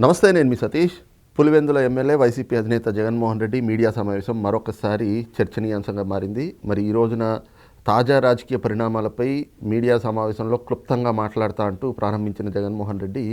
నమస్తే నేను మీ సతీష్. పులివెందుల ఎమ్మెల్యే వైసీపీ అధినేత జగన్మోహన్ రెడ్డి మీడియా సమావేశం మరొకసారి చర్చనీయాంశంగా మారింది. మరి ఈ రోజున తాజా రాజకీయ పరిణామాలపై మీడియా సమావేశంలో క్లుప్తంగా మాట్లాడుతా అంటూ ప్రారంభించిన జగన్మోహన్ రెడ్డి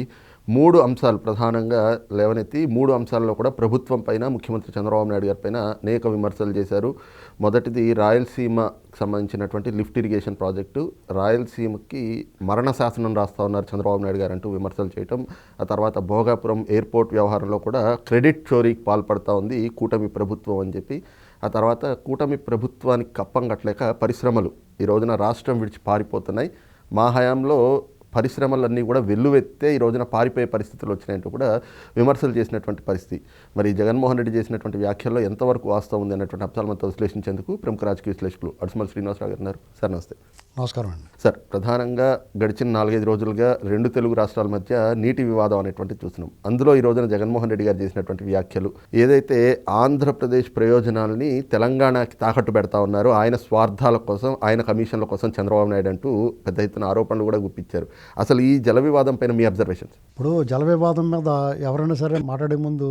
మూడు అంశాలు ప్రధానంగా లేవనెత్తి మూడు అంశాల్లో కూడా ప్రభుత్వం పైన ముఖ్యమంత్రి చంద్రబాబు నాయుడు గారి పైన అనేక విమర్శలు చేశారు. మొదటిది రాయలసీమ సంబంధించినటువంటి లిఫ్ట్ ఇరిగేషన్ ప్రాజెక్టు. రాయలసీమకి మరణ శాసనం రాస్తా ఉన్నారు చంద్రబాబు నాయుడు గారు అంటూ విమర్శలు చేయటం. ఆ తర్వాత భోగాపురం ఎయిర్పోర్ట్ వ్యవహారంలో కూడా క్రెడిట్ చోరీకి పాల్పడతా ఉంది కూటమి ప్రభుత్వం అని చెప్పి. ఆ తర్వాత కూటమి ప్రభుత్వానికి కప్పం కట్టలేక పరిశ్రమలు ఈ రోజున రాష్ట్రం విడిచి పారిపోతున్నాయి. మా హయాంలో పరిశ్రమలన్నీ కూడా వెల్లువెత్తే ఈ రోజున పారిపోయే పరిస్థితులు వచ్చినాయంటూ కూడా విమర్శలు చేసినటువంటి పరిస్థితి. మరి జగన్మోహన్ రెడ్డి చేసినటువంటి వ్యాఖ్యల్లో ఎంతవరకు వాస్తవం ఉంది అన్నటువంటి అంశాలు మనతో విశ్లేషించేందుకు ప్రముఖ రాజకీయ విశ్లేషకులు అడుసుమల్ శ్రీనివాసరావు గారు ఉన్నారు. సార్ నమస్తే. నమస్కారం అండి. సార్ ప్రధానంగా గడిచిన నాలుగైదు రోజులుగా రెండు తెలుగు రాష్ట్రాల మధ్య నీటి వివాదం అనేటువంటిది చూస్తున్నాం. అందులో ఈ రోజున జగన్మోహన్ రెడ్డి గారు చేసినటువంటి వ్యాఖ్యలు ఏదైతే ఆంధ్రప్రదేశ్ ప్రయోజనాలని తెలంగాణకి తాకట్టు పెడతా ఉన్నారో ఆయన స్వార్థాల కోసం ఆయన కమిషన్ల కోసం చంద్రబాబు నాయుడు అంటూ పెద్ద ఎత్తున ఆరోపణలు కూడా గుప్పించారు. అసలు ఈ జల వివాదం పైన మీ అబ్జర్వేషన్స్? ఇప్పుడు జల వివాదం మీద ఎవరైనా సరే మాట్లాడే ముందు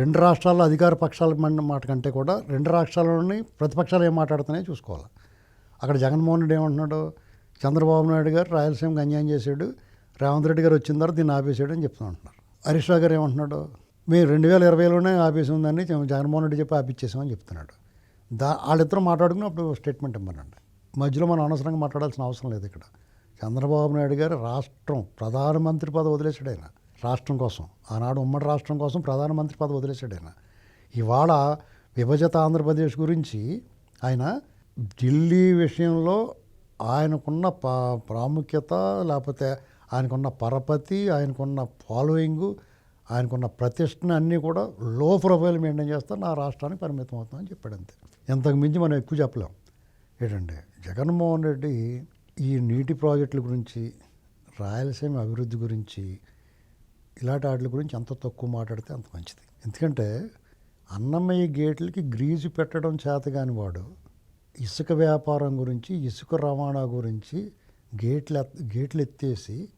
రెండు రాష్ట్రాల అధికార పక్షాల మాట కంటే కూడా రెండు రాష్ట్రాల్లోని ప్రతిపక్షాలు ఏం మాట్లాడుతున్నాయో చూసుకోవాలి. అక్కడ జగన్మోహన్ రెడ్డి ఏమంటున్నాడు? చంద్రబాబు నాయుడు గారు రాయలసీమకి అన్యాయం చేశాడు. రేవంత్ రెడ్డి గారు వచ్చిన తర్వాత దీన్ని ఆపేసాడు అని చెప్తూ ఉంటున్నారు హరీష్ రావు గారు ఏమంటున్నాడు? మేము రెండు వేల ఇరవైలోనే ఆపేసి ఉందని జగన్మోహన్ రెడ్డి చెప్పి ఆపిచ్చేసామని చెప్తున్నాడు. దా వాళ్ళిద్దరూ మాట్లాడుకుని అప్పుడు స్టేట్మెంట్ ఇవ్వనండి మధ్యలో మనం అనవసరంగా మాట్లాడాల్సిన అవసరం లేదు ఇక్కడ. చంద్రబాబు నాయుడు గారు రాష్ట్రం ప్రధానమంత్రి పదవి వదిలేశాడు ఆయన. రాష్ట్రం కోసం. ఆనాడు ఉమ్మడి రాష్ట్రం కోసం ప్రధానమంత్రి పదవి వదిలేశాడు ఆయన. ఇవాళ విభజిత ఆంధ్రప్రదేశ్ గురించి ఆయన ఢిల్లీ విషయంలో ఆయనకున్న పా ప్రాముఖ్యత లేకపోతే ఆయనకున్న పరపతి ఆయనకున్న ఫాలోయింగు ఆయనకున్న ప్రతిష్టని అన్నీ కూడా లో ప్రొఫైల్ మెయింటైన్ చేస్తా నా రాష్ట్రానికి పరిమితం అవుతుందని చెప్పాడు అంతే. ఇంతకు మించి మనం ఎక్కువ చెప్పలేం. ఏంటంటే జగన్మోహన్ రెడ్డి ఈ నీటి ప్రాజెక్టుల గురించి రాయలసీమ అభివృద్ధి గురించి ఇలాంటి వాటి గురించి అంత తక్కువ మాట్లాడితే అంత మంచిది. ఎందుకంటే అన్నమయ్య గేట్లకి గ్రీజు పెట్టడం చేత కాని వాడు ఇసుక వ్యాపారం గురించి ఇసుక రవాణా గురించి గేట్లు గేట్లు ఎత్తేసి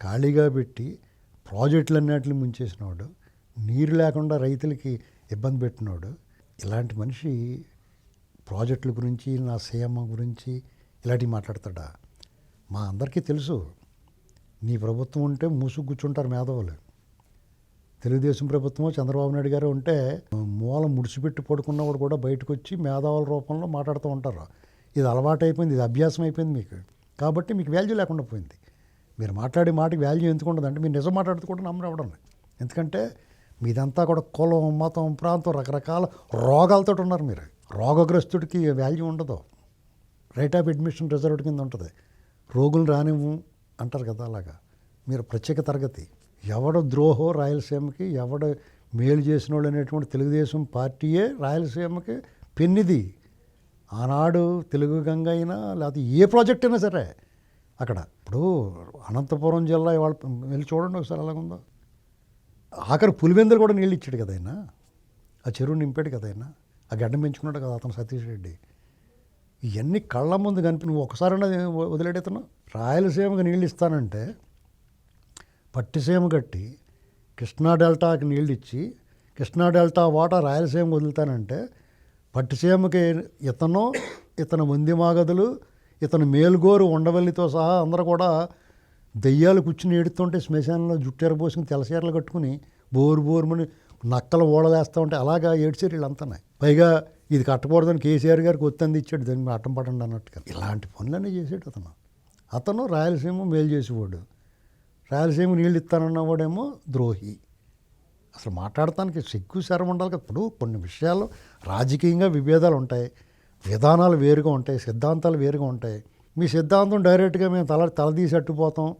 ఖాళీగా పెట్టి ప్రాజెక్టులన్నిటిని ముంచేసినవాడు నీరు లేకుండా రైతులకి ఇబ్బంది పెట్టినవాడు ఇలాంటి మనిషి ప్రాజెక్టుల గురించి నా సీఎం గురించి ఇలాంటివి మాట్లాడతాడా? మా అందరికీ తెలుసు. నీ ప్రభుత్వం ఉంటే మూసు కూర్చుంటారు మేధవులు. తెలుగుదేశం ప్రభుత్వం చంద్రబాబు నాయుడు గారు ఉంటే మూల ముడిచిపెట్టి పడుకున్నవాడు కూడా బయటకు వచ్చి మేధావుల రూపంలో మాట్లాడుతూ ఉంటారు. ఇది అలవాటు అయిపోయింది ఇది అభ్యాసం అయిపోయింది మీకు. కాబట్టి మీకు వాల్యూ లేకుండా పోయింది. మీరు మాట్లాడే మాటకి వాల్యూ ఎందుకు ఉండదు అంటే మీరు నిజం మాట్లాడితే కూడా నమ్మరు ఎందుకంటే మీదంతా కూడా కులం మతం ప్రాంతం రకరకాల రోగాలతో ఉన్నారు మీరు. రోగగ్రస్తుడికి వాల్యూ ఉండదు. రైట్ ఆఫ్ అడ్మిషన్ రిజర్వ్డ్ కింద ఉంటుంది. రోగులు రానివ్వు అంటారు కదా అలాగా. మీరు ప్రత్యేక తరగతి. ఎవడ ద్రోహో రాయలసీమకి ఎవడ మేలు చేసిన వాళ్ళు అనేటువంటి తెలుగుదేశం పార్టీయే రాయలసీమకి పెన్నిది. ఆనాడు తెలుగు గంగ అయినా లేకపోతే ఏ ప్రాజెక్ట్ అయినా సరే అక్కడ. ఇప్పుడు అనంతపురం జిల్లా ఇవాళ వెళ్ళి చూడండి ఒకసారి ఎలాగుందో. ఆఖరి పులివెందులు కూడా నీళ్ళు ఇచ్చాడు కదా ఆయన. ఆ చెరువు నింపాడు కదా ఆయన. ఆ గడ్డం పెంచుకున్నాడు కదా అతను సతీష్ రెడ్డి. ఇవన్నీ కళ్ళ ముందు కనిపి నువ్వు ఒకసారైనా వదిలేడుతున్నావు రాయలసీమకి నీళ్ళు ఇస్తానంటే పట్టిసీమ కట్టి కృష్ణా డెల్టాకి నీళ్ళు ఇచ్చి కృష్ణా డెల్టా వాటర్ రాయలసీమకు వదులుతానంటే పట్టిసీమకి ఇతను ఇతను మంది మాగదులు ఇతను మేలుగోరు ఉండవల్లితో సహా అందరూ కూడా దెయ్యాలు కూర్చుని ఏడుతుంటే శ్మశానంలో జుట్టెర పోసుకుని తెలసీరలు కట్టుకుని బోరు బోరుమని నక్కలు ఓడలేస్తూ ఉంటే అలాగా ఏడ్చారు వీళ్ళంతా పైగా ఇది కట్టకూడదని కేసీఆర్ గారికి ఒత్తింది ఇచ్చాడు దాన్ని అట్టం పడండి అన్నట్టుగా. ఇలాంటి పనులన్నీ చేసాడు అతను. అతను రాయలసీమ మేలు చేసేవాడు. రాయలసీమ నీళ్ళు ఇస్తానన్నవాడేమో ద్రోహి. అసలు మాట్లాడటానికి సిగ్గు శరం ఉండాలి కదా. ఇప్పుడు కొన్ని విషయాలు రాజకీయంగా విభేదాలు ఉంటాయి. విధానాలు వేరుగా ఉంటాయి. సిద్ధాంతాలు వేరుగా ఉంటాయి. మీ సిద్ధాంతం డైరెక్ట్గా మేము తల తలదీసి అట్టుపోతాం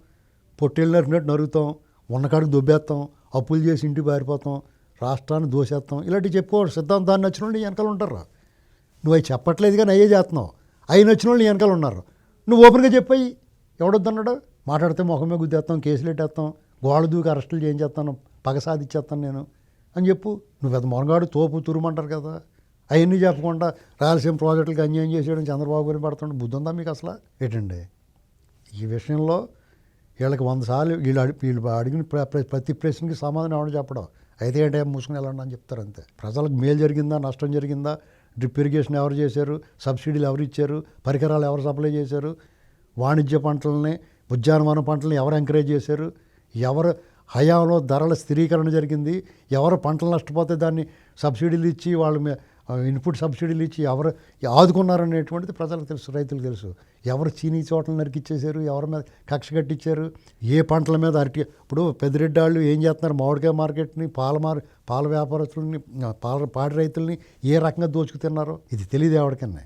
పొట్టేళ్ళు నరికినట్టు నరుగుతాం ఉన్నకాడికి దొబ్బేస్తాం. అప్పులు చేసి ఇంటికి పారిపోతాం. రాష్ట్రాన్ని దోసేస్తాం ఇలాంటివి చెప్పుకోవాలి సిద్ధాంతాన్ని వచ్చిన వాళ్ళు వెనకాల ఉంటారు నువ్వు అవి చెప్పట్లేదు కానీ అయ్యే చేస్తున్నావు అవి వచ్చిన వాళ్ళు వెనకాల ఉన్నారు. నువ్వు ఓపెన్గా చెప్పాయి. ఎవడొద్దన్నాడు? మాట్లాడితే ముఖమే గుద్దేస్తాం కేసులు పెట్టేస్తాం గోడ దూకి అరెస్టులు చేయించేస్తాను పగ సాధించేస్తాను నేను అని చెప్పు. నువ్వు పెద్ద మొనగాడు తోపు తురుమంటారు కదా. అవన్నీ చెప్పకుండా రాయలసీమ ప్రాజెక్టులకు అన్యాయం చేసేయడం చంద్రబాబు గారిని పడుతుండే బుద్ధి ఉందా మీకు అసలు? ఏంటండి? ఈ విషయంలో వీళ్ళకి వంద సార్లు వీళ్ళు వీళ్ళు అడిగిన ప్ర- ప్రతి ప్రశ్నకి సమాధానం ఎవడో చెప్పడం. అయితే ఏంటో మూసుకుని వెళ్ళండి అని చెప్తారు అంతే. ప్రజలకు మేలు జరిగిందా నష్టం జరిగిందా? డ్రిప్ ఇరిగేషన్ ఎవరు చేశారు? సబ్సిడీలు ఎవరు ఇచ్చారు? పరికరాలు ఎవరు సప్లై చేశారు? వాణిజ్య పంటలని ఉద్యానవన పంటలను ఎవరు ఎంకరేజ్ చేశారు? ఎవరు హయాంలో ధరల స్థిరీకరణ జరిగింది? ఎవరు పంటలు నష్టపోతే దాన్ని సబ్సిడీలు ఇచ్చి వాళ్ళ మీ- ఇన్పుట్ సబ్సిడీలు ఇచ్చి ఎవరు ఆదుకున్నారనేటువంటిది ప్రజలకు తెలుసు రైతులకు తెలుసు. ఎవరు చీనీ చోట్ల నరికిచ్చేశారు ఎవరి మీద కక్ష కట్టించారు ఏ పంటల మీద అరటి ఇప్పుడు పెద్దిరెడ్డి వాళ్ళు ఏం చేస్తున్నారు మామిడికాయ మార్కెట్ని పాల మార్ పాల వ్యాపారస్తుల్ని పాల పాడి రైతుల్ని ఏ రకంగా దోచుకుతున్నారో ఇది తెలియదు ఎవరికన్నా.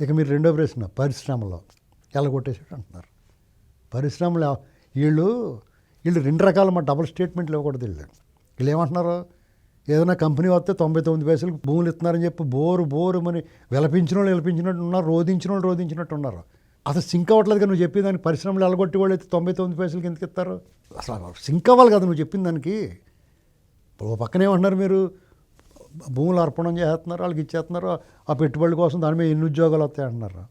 ఇక మీరు రెండో ప్రశ్న పరిశ్రమలో ఎలగొట్టేసాడు అంటున్నారు. పరిశ్రమలు వీళ్ళు వీళ్ళు రెండు రకాల మా డబుల్ స్టేట్మెంట్లు ఇవ్వకూడదు వీళ్ళు. వీళ్ళు ఏమంటున్నారు? ఏదైనా కంపెనీ వస్తే తొంభై తొమ్మిది పైసలకు భూములు ఇస్తున్నారని చెప్పి బోరు బోరు అని విలపించిన వాళ్ళు విలపించినట్టు ఉన్నారు రోధించిన వాళ్ళు రోధించినట్టు ఉన్నారు. అసలు సింక్ అవ్వట్లేదు కదా నువ్వు చెప్పిన దానికి పరిశ్రమలు ఎలగొట్టి వాళ్ళు అయితే తొంభై తొమ్మిది పైసలకి ఎందుకు ఇస్తారు? అసలు సింక్ అవ్వాలి కదా నువ్వు చెప్పిన దానికి. ఇప్పుడు ఓ పక్కనే ఉన్నారు మీరు? భూములు అర్పణం చేస్తున్నారు వాళ్ళకి ఇచ్చేస్తున్నారు ఆ పెట్టుబడుల కోసం దాని మీద ఎన్ని ఉద్యోగాలు వస్తాయి అంటున్నారు.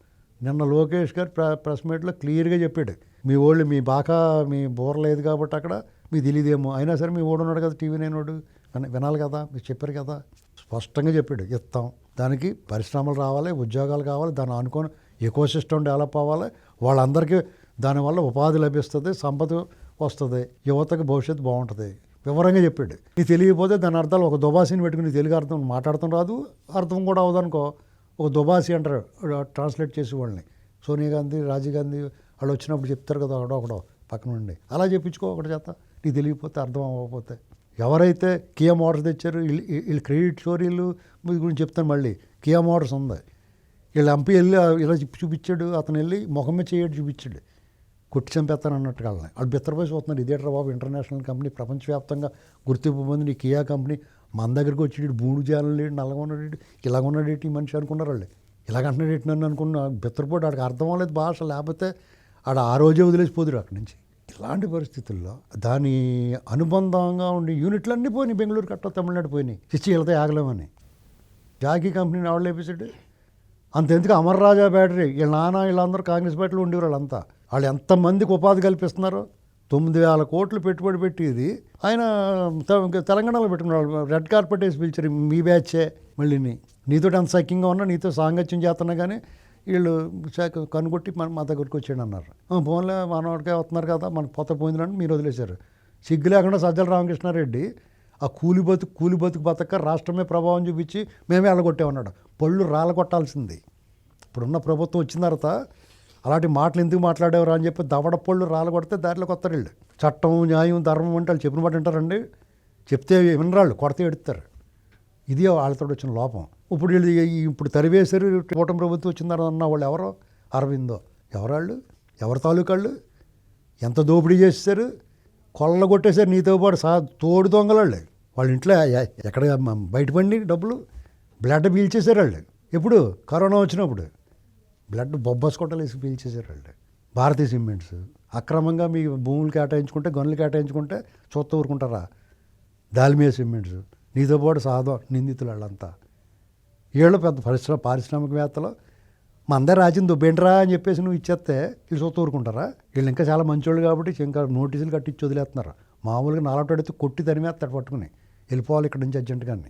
నిన్న లోకేష్ గారు ప్ర ప్రెస్ మీట్లో క్లియర్గా చెప్పాడు. మీ వాళ్ళు మీ బాకా మీ బోర లేదు కాబట్టి అక్కడ మీ తెలియదేమో. అయినా సరే మీ ఓడు ఉన్నాడు కదా టీవీ నేనోడు వినాలి కదా మీరు చెప్పారు కదా స్పష్టంగా చెప్పాడు. ఇస్తాం. దానికి పరిశ్రమలు రావాలి ఉద్యోగాలు కావాలి దాన్ని అనుకొని ఎకో సిస్టమ్ డెవలప్ అవ్వాలి. వాళ్ళందరికీ దానివల్ల ఉపాధి లభిస్తుంది సంపద వస్తుంది యువతకు భవిష్యత్తు బాగుంటుంది. వివరంగా చెప్పాడు. నీకు తెలియకపోతే దాని అర్థాలు ఒక దుబాసిని పెట్టుకుని తెలుగు అర్థం మాట్లాడటం రాదు అర్థం కూడా అవదనుకో ఒక దుబాసి అంటారు ట్రాన్స్లేట్ చేసే వాళ్ళని. సోనియా గాంధీ రాజీవ్ గాంధీ వాళ్ళు వచ్చినప్పుడు చెప్తారు కదా ఒకడో ఒకడో పక్కన ఉండి. అలా చెప్పించుకో ఒకటి చేత. నీకు తెలియకపోతే అర్థం అవ్వకపోతే. ఎవరైతే కియా మోటార్స్ తెచ్చారు వీళ్ళు వీళ్ళు క్రెడిట్ స్టోరీలు గురించి చెప్తాను మళ్ళీ. కియా మోటార్స్ ఉంది. వీళ్ళు ఎంపీ వెళ్ళి ఇలా చూపించాడు అతను వెళ్ళి ముఖమే చేయడు చూపించాడు. కొట్టి చంపేస్తాను అన్నట్టు వాళ్ళని వాళ్ళు బిత్తరపోయి చూస్తున్నారు. ఇదేట్రా బాబు ఇంటర్నేషనల్ కంపెనీ ప్రపంచవ్యాప్తంగా గుర్తింపు పొందిన కియా కంపెనీ. మన దగ్గరికి వచ్చి వీడు బూడు లేడు నల్లగా ఉన్నాడు ఇలాగ ఈ మనిషి అనుకున్నారు వాళ్ళు. ఇలాగ అంటున్నాడు నన్ను అనుకున్న. బిత్తరపోటు ఆడికి అర్థం అవ్వలేదు భాష. లేకపోతే ఆడ ఆ రోజే వదిలేసిపోదురు అక్కడి నుంచి. ఇలాంటి పరిస్థితుల్లో దాని అనుబంధంగా ఉండి యూనిట్లన్నీ పోయినాయి. బెంగళూరు కట్ట తమిళనాడు పోయినాయి. చిచ్చి వెళ్తే ఆగలేమని. జాకీ కంపెనీని ఆవిడ లేపేసాడు అంతెందుకు అమర్రాజా బ్యాటరీ. వీళ్ళ నాన్న వీళ్ళందరూ కాంగ్రెస్ పార్టీలో ఉండేవారు వాళ్ళంతా. వాళ్ళు ఎంతమందికి ఉపాధి కల్పిస్తున్నారో తొమ్మిది వేల కోట్లు పెట్టుబడి పెట్టేది. ఇది ఆయన ఇంకా తెలంగాణలో పెట్టుకున్నాడు. రెడ్ కార్పెట్ వేసి పిలిచారు మీ బ్యాచే మళ్ళీని. నీతో ఎంత సఖ్యంగా ఉన్నా నీతో సాంగత్యం చేస్తున్నా కానీ వీళ్ళు శాఖ కనుగొట్టి మన మా దగ్గరికి వచ్చాడు అన్నారు. ఫోన్లో మనవాడికే వస్తున్నారు కదా మనకు పొత్త పోయిందని మీరు వదిలేశారు. సిగ్గు లేకుండా సజ్జల రామకృష్ణారెడ్డి ఆ కూలి బతుకు కూలి బతుకు బతక రాష్ట్రమే ప్రభావం చూపించి మేమే వెళ్ళగొట్టామన్నాడు పళ్ళు రాలగొట్టాల్సింది. ఇప్పుడున్న ప్రభుత్వం వచ్చిన తర్వాత అలాంటి మాటలు ఎందుకు మాట్లాడేవారు అని చెప్పి దవడ పళ్ళు రాలగొడితే దారిలోకి వస్తారు వీళ్ళు. చట్టం న్యాయం ధర్మం అంటే వాళ్ళు చెప్పిన మాట వింటారండి. చెప్తే వినరాళ్ళు కొడితే ఎడుతారు ఇది వాళ్ళతో వచ్చిన లోపం. ఇప్పుడు వీళ్ళు ఇప్పుడు తరివేశారు కూటమి ప్రభుత్వం వచ్చిందని అన్న వాళ్ళు ఎవరో? అరవిందో. ఎవరాళ్ళు? ఎవరి తాలూకాళ్ళు? ఎంత దోపిడీ చేస్తారు కొల్ల కొట్టేశారు నీతో పాటు సా తోడు దొంగలాళ్ళు. వాళ్ళ ఇంట్లో ఎక్కడ బయటపడి డబ్బులు బ్లడ్ పీల్చేశారు వాళ్ళు. ఎప్పుడు? కరోనా వచ్చినప్పుడు. బ్లడ్ బొబ్బస్ కొట్టలు వేసి పీల్చేశారు వాళ్ళు. భారతీయ సిమెంట్స్. అక్రమంగా మీ భూములు కేటాయించుకుంటే గనులు కేటాయించుకుంటే చూస్తూ ఊరుకుంటారా? దాల్మియా సిమెంట్స్. నీతో పాటు సాధం నిందితులు వాళ్ళంతా. వీళ్ళు పెద్ద పరిశ్రమ పారిశ్రామికవేత్తలు. మా అందరు రాజ్యం దుబ్బేంట్రా అని చెప్పేసి నువ్వు ఇచ్చేస్తే వీళ్ళు చూస్తూ వీళ్ళు ఇంకా చాలా మంచోళ్ళు కాబట్టి ఇంకా నోటీసులు కట్టించి వదిలేస్తున్నారు. మామూలుగా నాలటడితే కొట్టి తరిమేస్తాడు పట్టుకుని. వెళ్ళిపోవాలి ఇక్కడ నుంచి అర్జెంటుగాని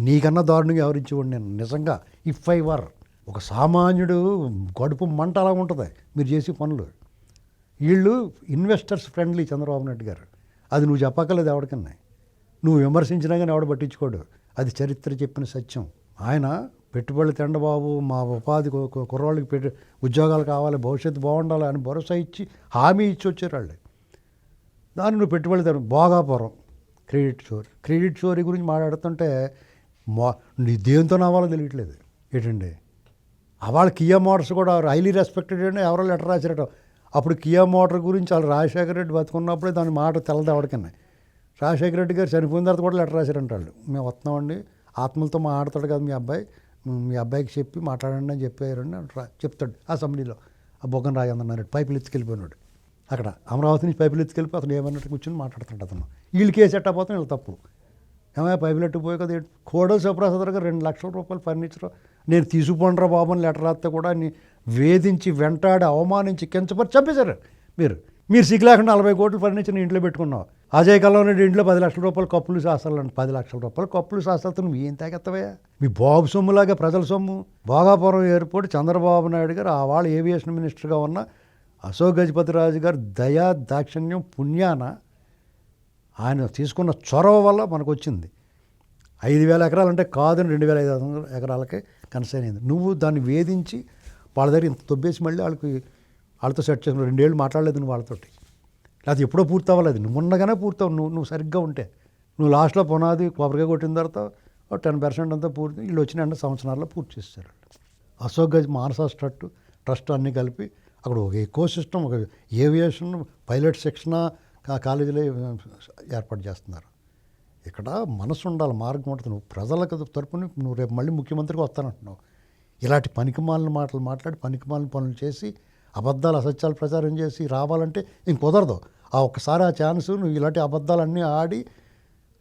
నీకన్నా దారుణంగా ఎవరించేవాడు నేను. నిజంగా ఇఫ్ ఐ వర్ ఒక సామాన్యుడు గడుపు మంట అలా ఉంటుంది. మీరు చేసే పనులు. వీళ్ళు ఇన్వెస్టర్స్ ఫ్రెండ్లీ చంద్రబాబు నాయుడు గారు. అది నువ్వు చెప్పక్కర్లేదు ఎవరికన్నా. నువ్వు విమర్శించినా కానీ ఎవడు పట్టించుకోడు. అది చరిత్ర చెప్పిన సత్యం. ఆయన పెట్టుబడులు తెండబాబు మా ఉపాధి కు- కు- పెట్టు ఉద్యోగాలు కావాలి భవిష్యత్తు బాగుండాలి అని భరోసా ఇచ్చి హామీ ఇచ్చి వచ్చారు వాళ్ళు. దాన్ని నువ్వు పెట్టుబడి తరు Bhogapuram credit story. Credit story గురించి మాట్లాడుతుంటే మో నీ దేంతో నావాలో తెలియట్లేదు. ఏంటండి? వాళ్ళ కియా మోటార్స్ కూడా హైలీ రెస్పెక్టెడ్ అండి ఎవరో లెటర్ రాశారట. అప్పుడు కియా మోటార్ గురించి వాళ్ళు రాజశేఖర రెడ్డి బతుకున్నప్పుడే దాని మాట తెల్లది రాజశేఖర రెడ్డి గారు చనిపోయిన తర్వాత కూడా లెటర్ రాశారంట వాళ్ళు. మేము వస్తున్నామండి. ఆత్మలతో మాట్లాడతాడు కదా మీ అబ్బాయి. మీ అబ్బాయికి చెప్పి మాట్లాడండి అని చెప్పారని చెప్తాడు అసెంబ్లీలో. ఆ బొగ్గన రాజేంద్ర పైపులు ఎత్తుకెళ్ళిపోయినాడు. అక్కడ అమరావతి నుంచి పైపులు ఎత్తుకెళ్ళిపోయి అతను ఏమన్నట్టు కూర్చొని మాట్లాడుతున్నాడు అతను. వీళ్ళకి వేసి ఎట్టపోతే వీళ్ళు తప్పు. ఏమైనా పైపులు ఎట్టుపోయి కదా కోడో సుప్రసాద్ గారు రెండు లక్షల రూపాయలు ఫర్నిచర్. నేను తీసుకుపోండ్రా బాబు అని లెటర్ రాస్తే కూడా వేధించి వెంటాడి అవమానించి కించపరి చంపేశారు మీరు. మీరు సిగ్గు లేకుండా నలభై కోట్లు ఫర్నిచర్ ఇంట్లో పెట్టుకున్నావు. అజయ్ కల్లం ఇంట్లో పది లక్షల రూపాయలు కప్పులు శాస్త్రాలు పది లక్షల రూపాయలు కప్పులు శాస్త్రాలతో నువ్వు ఏం తాగెత్తవయ్యా? మీ బాబు సొమ్ములాగా ప్రజల సొమ్ము. భోగాపురం ఎయిర్పోర్ట్ చంద్రబాబు నాయుడు గారు ఆ వాళ్ళ ఏవియేషన్ మినిస్టర్గా ఉన్న అశోక్ గజపతి రాజు గారు దయా దాక్షిణ్యం పుణ్యాన ఆయన తీసుకున్న చొరవ వల్ల మనకు వచ్చింది ఐదు వేల ఎకరాలు అంటే కాదని రెండు వేల ఐదు వందల ఎకరాలకే కన్సైన్ అయింది నువ్వు దాన్ని వేధించి వాళ్ళ దగ్గర ఇంత తొబ్బేసి మళ్ళీ వాళ్ళకి వాళ్ళతో సెట్ చేసుకుని రెండేళ్ళు మాట్లాడలేదు నువ్వు వాళ్ళతోటి. లేకపోతే ఎప్పుడో పూర్తి అవ్వలేదు నువ్వు మొన్నగానే పూర్తవు నువ్వు నువ్వు సరిగ్గా ఉంటే. నువ్వు లాస్ట్లో పునాది కొబ్బరిగా కొట్టిన తర్వాత టెన్ పర్సెంట్ అంతా పూర్తి వీళ్ళు వచ్చిన రెండు సంవత్సరాల్లో పూర్తి చేస్తారు అశోక్ గజ్ మానస ట్రస్ట్ ట్రస్ట్ అన్నీ కలిపి అక్కడ ఒక ఎకో సిస్టమ్ ఒక ఏవియేషన్ పైలట్ శిక్షణ కాలేజీలో ఏర్పాటు చేస్తున్నారు. ఇక్కడ మనసు ఉండాలి మార్గం ఉంటుంది. నువ్వు ప్రజలకు తరపున నువ్వు రేపు మళ్ళీ ముఖ్యమంత్రికి వస్తానంటున్నావు. ఇలాంటి పనికిమాలిన మాటలు మాట్లాడి పనికిమాలిన పనులు చేసి అబద్ధాలు అసత్యాలు ప్రచారం చేసి రావాలంటే ఇంక కుదరదు. ఆ ఒక్కసారి ఆ ఛాన్స్ నువ్వు ఇలాంటి అబద్ధాలన్నీ ఆడి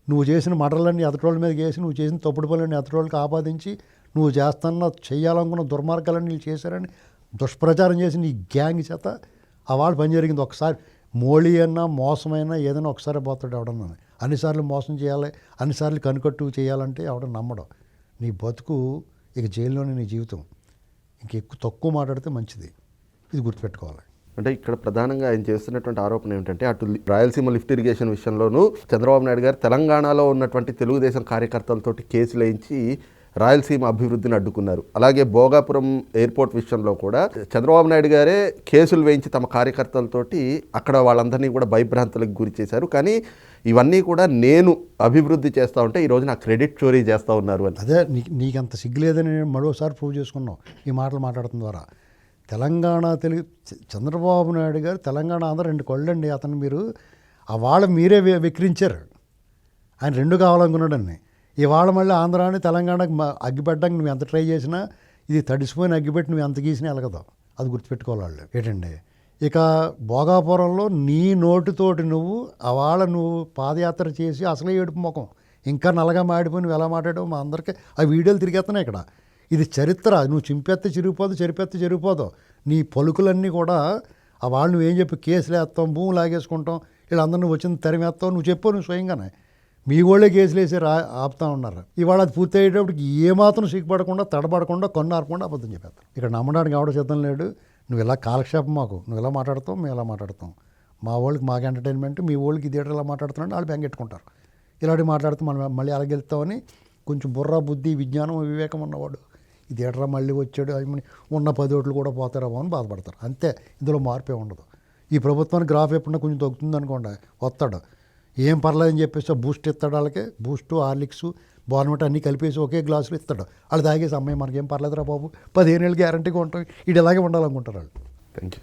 నువ్వు చేసిన మటర్లన్నీ అతటోళ్ళ మీద చేసి నువ్వు చేసిన తప్పుడు పనులన్నీ ఎదటోళ్ళకి ఆపాదించి నువ్వు చేస్తున్న చేయాలనుకున్న దుర్మార్గాలన్నీ వీళ్ళు చేశారని దుష్ప్రచారం చేసి నీ గ్యాంగ్ చేత ఆ వాళ్ళు పని జరిగింది. ఒకసారి మోళీ అయినా మోసమైనా ఏదైనా ఒకసారి పోతాడు ఎవడన్నా. అన్నిసార్లు మోసం చేయాలి అన్నిసార్లు కనుకట్టు చేయాలంటే ఎవడ నమ్మడం. నీ బతుకు ఇక జైల్లోనే నీ జీవితం. ఇంక ఎక్కువ తక్కువ మాట్లాడితే మంచిది. ఇది గుర్తుపెట్టుకోవాలి. అంటే ఇక్కడ ప్రధానంగా ఆయన చేస్తున్నటువంటి ఆరోపణ ఏమిటంటే అటు రాయలసీమ లిఫ్ట్ ఇరిగేషన్ విషయంలోనూ చంద్రబాబు నాయుడు గారు తెలంగాణలో ఉన్నటువంటి తెలుగుదేశం కార్యకర్తలతోటి కేసులు వేయించి రాయలసీమ అభివృద్ధిని అడ్డుకున్నారు. అలాగే భోగాపురం ఎయిర్పోర్ట్ విషయంలో కూడా చంద్రబాబు నాయుడు గారే కేసులు వేయించి తమ కార్యకర్తలతోటి అక్కడ వాళ్ళందరినీ కూడా భయభ్రాంతులకు గురి చేశారు. కానీ ఇవన్నీ కూడా నేను అభివృద్ధి చేస్తా ఉంటే ఈరోజు నా క్రెడిట్ చోరీ చేస్తూ ఉన్నారు అని. అదే నీ నీకంత సిగ్గులేదని నేను మరోసారి ప్రూవ్ చేసుకున్నావు ఈ మాటలు మాట్లాడటం ద్వారా. తెలంగాణ తెలుగు చంద్రబాబు నాయుడు గారు తెలంగాణ ఆంధ్ర రెండు కొళ్ళండి. అతను మీరు ఆ వాళ్ళ మీరే విక్రించారు. ఆయన రెండు కావాలనుకున్నాడని ఇవాళ మళ్ళీ ఆంధ్రాని తెలంగాణకు అగ్గిపెట్టడానికి నువ్వు ఎంత ట్రై చేసినా ఇది తడిసిపోయిన అగ్గిపెట్టి నువ్వు ఎంత గీసినా ఎలగదు. అది గుర్తుపెట్టుకోవాలి వాళ్ళు. ఏంటండి? ఇక భోగాపురంలో నీ నోటితోటి నువ్వు అవాళ నువ్వు పాదయాత్ర చేసి అసలే ఏడుపు ముఖం. ఇంకా నల్లగా మాడిపోయి నువ్వు ఎలా మాట్లాడావు? మా అందరికీ ఆ వీడియోలు తిరిగేస్తున్నాయి ఇక్కడ. ఇది చరిత్ర. నువ్వు చింపెత్తే చిరిగిపోదు చెరిపెత్తే చెరిగిపోదు. నీ పలుకులన్నీ కూడా ఆ వాళ్ళు నువ్వేం చెప్పి కేసులు వేస్తాం భూమి లాగేసుకుంటాం వీళ్ళందరినీ వచ్చిన తరిమేస్తావు నువ్వు చెప్పు నువ్వు స్వయంగానే. మీ వాళ్ళే కేసులు వేసి రా ఆపుతా ఉన్నారు. ఇవాళ అది పూర్తి అయ్యేటప్పటికి ఏమాత్రం సిగ్గుపడకుండా తడబడకుండా కొన్ను ఆరకుండా అబద్ధం చెప్పేస్తాం ఇక్కడ నమ్మడానికి ఎవడ సిద్ధం లేడు. నువ్వు ఇలా కాలక్షేపం మాకు. నువ్వు ఇలా మాట్లాడతావు మేము ఇలా మాట్లాడతాం. మా వాళ్ళకి మాకు ఎంటర్టైన్మెంట్ మీ వాళ్ళకి థియేటర్ ఇలా మాట్లాడుతున్నాడు వాళ్ళు బెంగెట్టుకుంటారు ఇలాంటి మాట్లాడుతూ మనం మళ్ళీ అలాగెళ్తామని కొంచెం బుర్ర బుద్ధి విజ్ఞానం వివేకం ఉన్నవాడు. ఇది థియేటర్ మళ్ళీ వచ్చాడు అవి ఉన్న పది ఓట్లు కూడా పోతారేమో అని బాధపడతారు. అంతే ఇందులో మార్పే ఉండదు. ఈ ప్రభుత్వానికి గ్రాఫ్ ఎప్పుడన్నా కొంచెం తగ్గుతుంది అనుకోండి వస్తాడు. ఏం పర్లేదని చెప్పేసి బూస్ట్ ఇస్తాడు వాళ్ళకి బూస్టు హార్లిక్స్ బార్నమెంట్ అన్నీ కలిపేసి ఒకే గ్లాసులు ఇస్తాడు. వాళ్ళు తాగేసి అమ్మాయి మనకేం పర్లేదురా బాబు పదిహేను ఏళ్ళు గ్యారంటీగా ఉంటాం ఇటు ఇలాగే ఉండాలనుకుంటారు వాళ్ళు. Thank you